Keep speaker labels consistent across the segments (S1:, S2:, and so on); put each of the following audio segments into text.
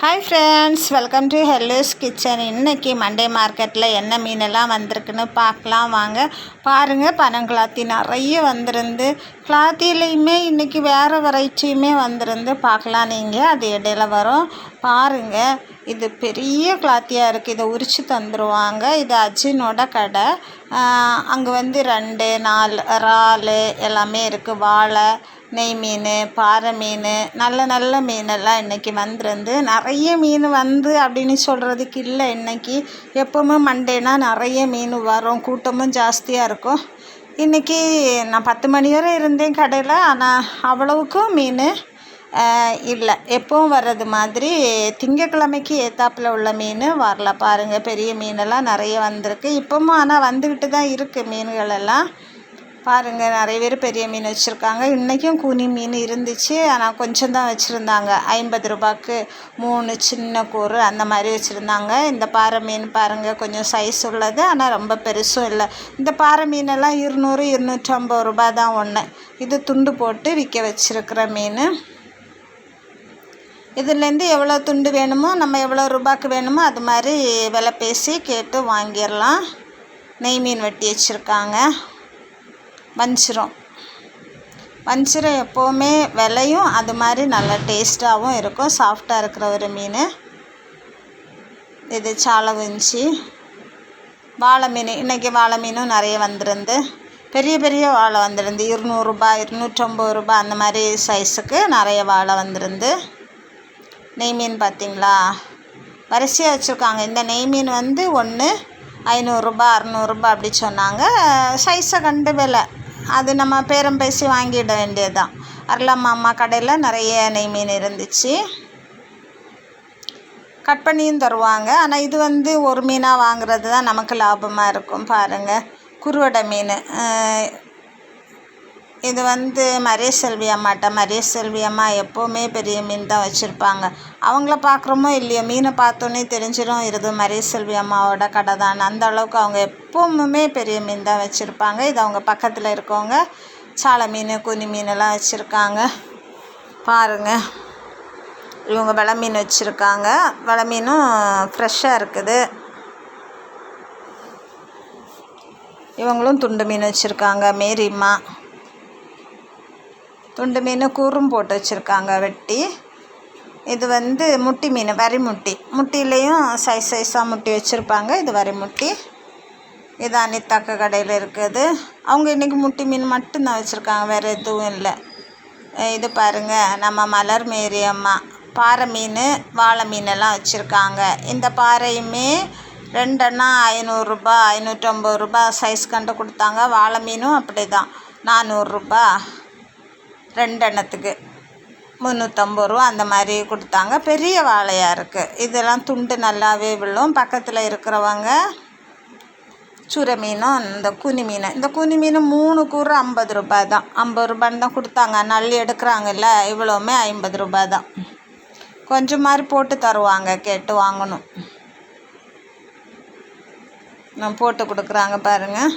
S1: Hi friends welcome to ஹெல்லூஸ் kitchen இன்னைக்கு Monday மார்க்கெட்டில் என்ன மீனெல்லாம் வந்திருக்குன்னு பார்க்கலாம் வாங்க. பாருங்கள் பனங்கிளாத்தி நிறைய வந்திருந்து கிளாத்திலையுமே இன்றைக்கி வேறு வெரைட்டியுமே வந்திருந்து பார்க்கலாம் நீங்கள் அது இடையில வரும். பாருங்கள் இது பெரிய கிளாத்தியாக இருக்குது இதை உரித்து தந்துடுவாங்க இது அஜினோட கடை. அங்கே வந்து ரெண்டு நாலு இறால் எல்லாமே இருக்குது வாழை நெய் மீன் பாறை மீன் நல்ல நல்ல மீனெல்லாம் இன்றைக்கி வந்துருந்து நிறைய மீன் வந்து அப்படின்னு சொல்கிறதுக்கு இல்லை இன்றைக்கி எப்போவுமே மண்டேனா நிறைய மீன் வரும். கூட்டமும் ஜாஸ்தியாக இருக்கும். இன்றைக்கி நான் பத்து மணி வரை இருந்தேன் கடையில். ஆனால் அவ்வளவுக்கும் மீன் இல்லை. எப்பவும் வர்றது மாதிரி திங்கக்கிழமைக்கு ஏத்தாப்பில் உள்ள மீன் வரல. பாருங்கள் பெரிய மீனெல்லாம் நிறைய வந்திருக்கு. இப்போவும் ஆனால் வந்துக்கிட்டு தான் இருக்குது மீன்கள் எல்லாம். பாருங்கள் நிறைய பேர் பெரிய மீன் வச்சுருக்காங்க. இன்றைக்கும் கூனி மீன் இருந்துச்சு. ஆனால் கொஞ்சம் தான் வச்சுருந்தாங்க. ஐம்பது ரூபாய்க்கு மூணு சின்ன கூறு அந்த மாதிரி வச்சுருந்தாங்க. இந்த பாறை மீன் பாருங்கள் கொஞ்சம் சைஸ் உள்ளது ஆனால் ரொம்ப பெருசும் இல்லை. இந்த பாறை மீனெல்லாம் இருநூறு இருநூற்றம்பது ரூபா தான் ஒன்று இது துண்டு போட்டு விற்க வச்சுருக்கிற மீன். இதுலேருந்து எவ்வளோ துண்டு வேணுமோ நம்ம எவ்வளோ ரூபாய்க்கு வேணுமோ அது மாதிரி விலை பேசி கேட்டு வாங்கிடலாம். நெய் மீன் வெட்டி வச்சுருக்காங்க. வஞ்சிரம். வஞ்சிரம் எப்போவுமே விலையும் அது மாதிரி நல்ல டேஸ்ட்டாகவும் இருக்கும். சாஃப்டாக இருக்கிற ஒரு மீன். இது சாலை குஞ்சி வாழை மீன். இன்றைக்கி வாழை மீனும் நிறைய வந்திருந்து பெரிய பெரிய வாழை வந்திருந்து இருநூறுபா இருநூற்றம்பது ரூபா அந்த மாதிரி சைஸுக்கு நிறைய வாழை வந்திருந்து நெய் மீன் பார்த்திங்களா? வரிசையாக வச்சுருக்காங்க. இந்த நெய் மீன் வந்து ஒன்று ஐநூறுரூபா அறநூறுபா அப்படி சொன்னாங்க. சைஸை கண்டு விலை. அது நம்ம பேரம் பேசி வாங்கிட வேண்டியது தான் அருளம்மா அம்மா கடையில் நிறைய நெய் மீன் இருந்துச்சு. கட் பண்ணியும் தருவாங்க. ஆனால் இது வந்து ஒரு மீனாக வாங்குறது தான் நமக்கு லாபமாக இருக்கும் பாருங்கள் குருவடை மீன். இது வந்து மரிய செல்வி அம்மாட்ட. மரிய செல்வி அம்மா எப்போவுமே பெரிய மீன் தான் வச்சுருப்பாங்க. அவங்கள பார்க்குறோமோ இல்லையோ மீனை பார்த்தோன்னே தெரிஞ்சிடும் இது மரிய செல்வி அம்மாவோட கடை தான். அந்த அளவுக்கு அவங்க எப்போவுமே பெரிய மீன் தான் வச்சுருப்பாங்க. இது அவங்க பக்கத்தில் இருக்கவங்க சாலை மீன் குனி மீனெல்லாம் வச்சுருக்காங்க. பாருங்கள் இவங்க வெலை மீன் வச்சுருக்காங்க. வலை மீனும் ஃப்ரெஷ்ஷாக இருக்குது. இவங்களும் துண்டு மீன் வச்சுருக்காங்க. மேரிம்மா துண்டு மீன் கூறும் போட்டு வச்சுருக்காங்க வெட்டி. இது வந்து முட்டி மீன் வரி முட்டி. முட்டிலையும் சைஸ் சைஸாக முட்டி வச்சுருப்பாங்க. இது வரி முட்டி. இது அனிதாக்க கடையில் இருக்குது. அவங்க இன்றைக்கி முட்டி மீன் மட்டும்தான் வச்சுருக்காங்க வேறு எதுவும் இல்லை. இது பாருங்கள் நம்ம மலர் மேரி அம்மா. பாறை மீன் வாழை மீனெல்லாம் வச்சுருக்காங்க. இந்த பாறையுமே ரெண்டெண்ணா ஐநூறுரூபா ஐநூற்றம்பது ரூபா சைஸ் கண்டு கொடுத்தாங்க. வாழை மீனும் அப்படி தான் நானூறுரூபா ரெண்டெண்ணத்துக்கு. முந்நூற்றம்பது ரூபா அந்த மாதிரி கொடுத்தாங்க. பெரிய வாழையாக இருக்குது இதெல்லாம் துண்டு நல்லாவே விழும். பக்கத்தில் இருக்கிறவங்க சுரை மீனும் இந்த குனி மீன். இந்த குனி மீன் மூணு கூறு ஐம்பது ரூபாய் தான். ஐம்பது ரூபான்னு தான் கொடுத்தாங்க. நல்லி எடுக்கிறாங்கல்ல இவ்வளோவுமே ஐம்பது ரூபாய் தான். கொஞ்சம் மாதிரி போட்டு தருவாங்க கேட்டு வாங்கணும். நான் போட்டு கொடுக்குறாங்க பாருங்கள்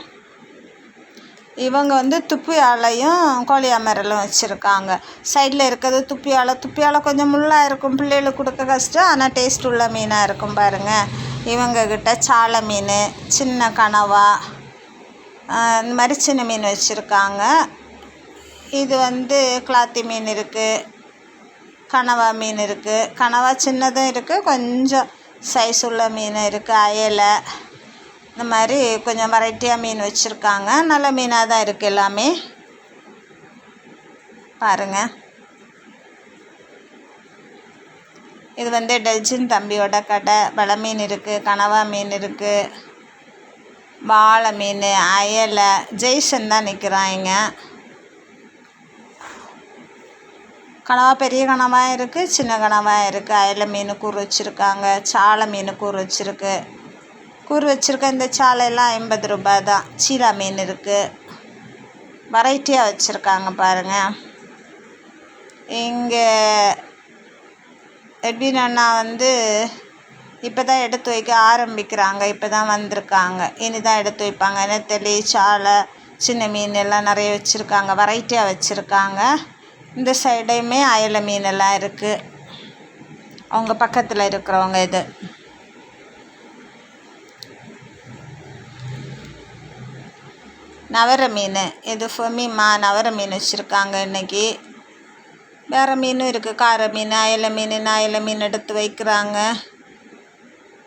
S1: இவங்க வந்து துப்பி ஆலையும் கோழியாமரலும் வச்சுருக்காங்க. சைடில் இருக்கிறது துப்பி ஆலை. துப்பி ஆலை கொஞ்சம் முள்ளாக இருக்கும். பிள்ளைகளுக்கு கொடுக்க கஷ்டம். ஆனால் டேஸ்ட் உள்ள மீனாக இருக்கும் பாருங்கள் இவங்கக்கிட்ட சாலை மீன் சின்ன கனவா இந்த மாதிரி சின்ன மீன் வச்சுருக்காங்க. இது வந்து கிளாத்தி மீன் இருக்குது கனவா மீன் இருக்குது கனவா சின்னதும் இருக்குது கொஞ்சம் சைஸ் உள்ள மீன் இருக்குது அயலை. இந்த மாதிரி கொஞ்சம் வெரைட்டியாக மீன் வச்சுருக்காங்க. நல்ல மீனாக தான் இருக்குது எல்லாமே. பாருங்கள் இது வந்து டெல்ஜின் தம்பியோட கடை. வலை மீன் இருக்குது கனவா மீன் இருக்குது வாழை மீன் அயலை. ஜெய்சன் தான் நிற்கிறாங்க கனவா பெரிய கனவாக இருக்குது சின்ன கனவாக இருக்குது அயலை மீன் கூறு வச்சுருக்காங்க சாலை மீன் கூறு வச்சுருக்கு. கூறு வச்சுருக்க இந்த சாலையெல்லாம் ஐம்பது ரூபாய் தான். சீலா மீன் இருக்குது வெரைட்டியாக வச்சுருக்காங்க பாருங்கள் இங்கே எப்படின்னா வந்து இப்போ தான் எடுத்து வைக்க ஆரம்பிக்கிறாங்க. இப்போ தான் வந்திருக்காங்க. இனி தான் எடுத்து வைப்பாங்க. நெத்தலி சாலை சின்ன மீன் எல்லாம் நிறைய வச்சுருக்காங்க. வெரைட்டியாக வச்சுருக்காங்க. இந்த சைடையுமே அயலை மீனெல்லாம் இருக்குது அவங்க பக்கத்தில் இருக்கிறவங்க இது. நவர மீன். இது ஃபெமிமா நவர மீன் வச்சுருக்காங்க இன்றைக்கி வேறு மீனும் இருக்குது கார மீன் அயல மீன் அயல மீன் எடுத்து வைக்கிறாங்க.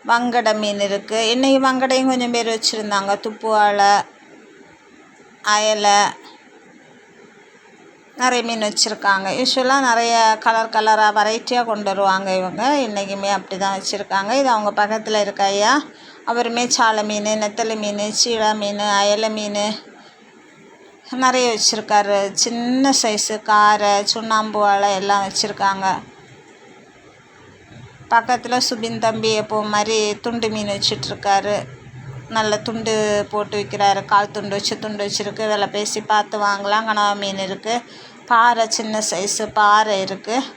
S1: வங்கடை மீன் இருக்குது இன்றைக்கி வங்கடையும் கொஞ்சம் பேர் வச்சுருந்தாங்க. துப்புவாழை அயலை. நிறைய மீன் வச்சுருக்காங்க. யூஸ்வலாக நிறைய கலர் கலராக வெரைட்டியாக கொண்டு வருவாங்க இவங்க. இன்றைக்குமே அப்படி தான் வச்சுருக்காங்க. இது அவங்க பக்கத்தில் இருக்க ஐயா. அவருமே சாலை மீன் நெத்தலி மீன் சீலா மீன் அயலை மீன். நிறைய வச்சுருக்காரு. சின்ன சைஸு காரை சுண்ணாம்பு வாழை எல்லாம் வச்சுருக்காங்க. பக்கத்தில் சுபின் தம்பி எப்போ மாதிரி துண்டு மீன் வச்சிட்ருக்காரு. நல்ல துண்டு போட்டு விற்கிறாரு கால் துண்டு வச்சு துண்டு வச்சுருக்கு. வில பேசி பார்த்து வாங்கலாம். கனவா மீன் இருக்குது பாறை சின்ன சைஸு பாறை இருக்குது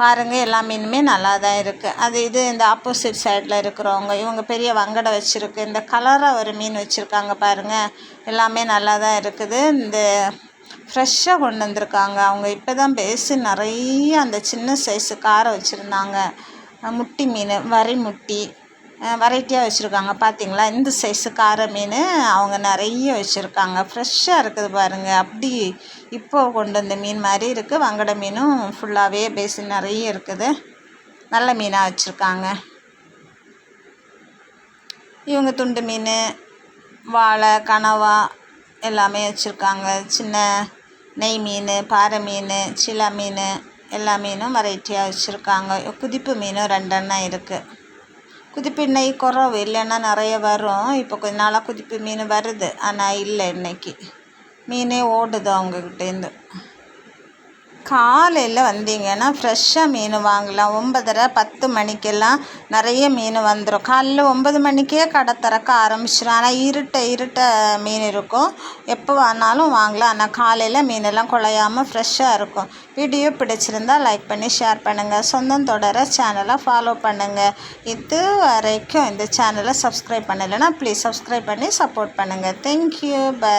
S1: பாருங்கள் எல்லா மீனுமே நல்லா தான் இருக்குது அது இது இந்த ஆப்போசிட் சைடில் இருக்கிறவங்க இவங்க பெரிய வங்கடை வச்சுருக்கு. இந்த கலராக ஒரு மீன் வச்சுருக்காங்க பாருங்கள் எல்லாமே நல்லா தான் இருக்குது. இந்த ஃப்ரெஷ்ஷாக கொண்டு வந்திருக்காங்க. அவங்க இப்போ தான் பேசி நிறைய அந்த சின்ன சைஸு காரை வச்சுருந்தாங்க. முட்டி மீன் வரி முட்டி வெரைட்டியாக வச்சுருக்காங்க. பார்த்தீங்களா இந்த சைஸு கார மீன் அவங்க நிறைய வச்சுருக்காங்க. ஃப்ரெஷ்ஷாக இருக்குது பாருங்கள் அப்படி இப்போ கொண்டு வந்த மீன் மாதிரி இருக்குது வங்கடை மீனும் ஃபுல்லாகவே பேசி நிறைய இருக்குது. நல்ல மீனாக வச்சுருக்காங்க. இவங்க துண்டு மீன் வாழை கனவா எல்லாமே வச்சுருக்காங்க. சின்ன நெய் மீன் பாறை மீன் சில மீன் எல்லா மீனும் வெரைட்டியாக வச்சுருக்காங்க. குதிப்பு மீனும் ரெண்டெண்ணம் இருக்குது குதிப்பு இன்னைக்கு குறவு இல்லைன்னா நிறைய வரும். இப்போ கொஞ்ச நாளாக குதிப்பு மீன் வருது. ஆனால் இல்லை இன்னைக்கு. மீனே ஓடுது அவங்கக்கிட்டேருந்து காலையில் வந்தீங்கன்னா ஃப்ரெஷ்ஷாக மீன் வாங்கலாம். ஒன்பதரை பத்து மணிக்கெல்லாம் நிறைய மீன் வந்துடும் காலையில் ஒம்பது மணிக்கே கடை திறக்க ஆரம்பிச்சிடும் ஆனால் இருட்ட இருட்ட மீன் இருக்கும். எப்போ வேணாலும் வாங்கலாம். ஆனால் காலையில் மீனெல்லாம் குழையாமல் ஃப்ரெஷ்ஷாக இருக்கும். வீடியோ பிடிச்சிருந்தா லைக் பண்ணி ஷேர் பண்ணுங்கள் சொந்தம் தொடர சேனலை ஃபாலோ பண்ணுங்கள் இது வரைக்கும் இந்த சேனலை சப்ஸ்கிரைப் பண்ணலைன்னா ப்ளீஸ் சப்ஸ்கிரைப் பண்ணி சப்போர்ட் பண்ணுங்கள் தேங்க்யூ பை